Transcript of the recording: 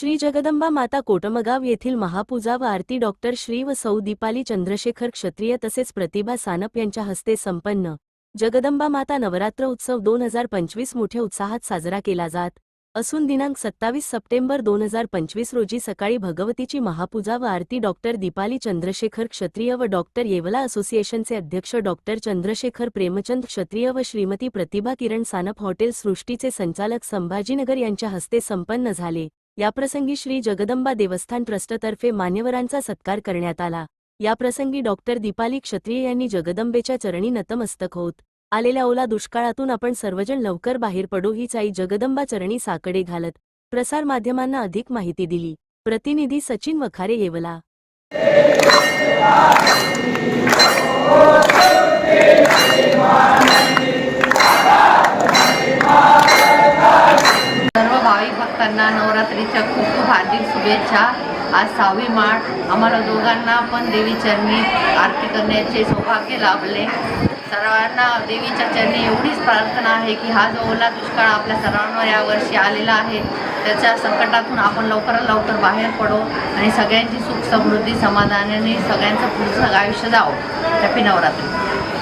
श्री जगदंबा माता कोटमगाव येथील महापूजा व आरती डॉक्टर श्री व सौ दीपाली चंद्रशेखर क्षत्रिय तसेच प्रतिभा सानप यांच्या हस्ते संपन्न जगदंबा माता नवरात्र उत्सव दोन हजार पंचवीस मोठ्या उत्साहात साजरा केला जात असून दिनांक सत्तावीस सप्टेंबर दोन हजार पंचवीस रोजी सकाळी भगवतीची महापूजा व आरती डॉक्टर दीपाली चंद्रशेखर क्षत्रिय व डॉक्टर येवला असोसिएशनचे अध्यक्ष डॉक्टर चंद्रशेखर प्रेमचंद क्षत्रिय व श्रीमती प्रतिभा किरण सानप हॉटेल सृष्टीचे संचालक संभाजीनगर यांच्या हस्ते संपन्न झाले. याप्रसंगी श्री जगदंबा देवस्थान ट्रस्टतर्फे मान्यवरांचा सत्कार करण्यात आला. याप्रसंगी डॉक्टर दीपाली क्षत्रिय यांनी जगदंबेच्या चरणी नतमस्तक होत. आलेल्या ओला दुष्काळातून आपण सर्वजण लवकर बाहेर पडू हीच आई जगदंबा चरणी साकडे घालत प्रसार माध्यमांना अधिक माहिती दिली. प्रतिनिधी सचिन वखारे येवला. भाविक नवरात्रीच्या खूप खूप हार्दिक शुभेच्छा. आज सहावी माठ आम्हाला दोघांना पण देवी चरणी आरती करण्याचे सौभाग्य लाभले. सर्वांना देवीच्या चरणी एवढीच प्रार्थना आहे की हा जो ओला दुष्काळ आपल्या सर्वांवर यावर्षी आलेला आहे त्याच्या संकटातून आपण लवकरात लवकर बाहेर पडो आणि सगळ्यांची सुख समृद्धी समाधानाने सगळ्यांचं पुढचं आयुष्य जावं. हॅपी नवरात्री.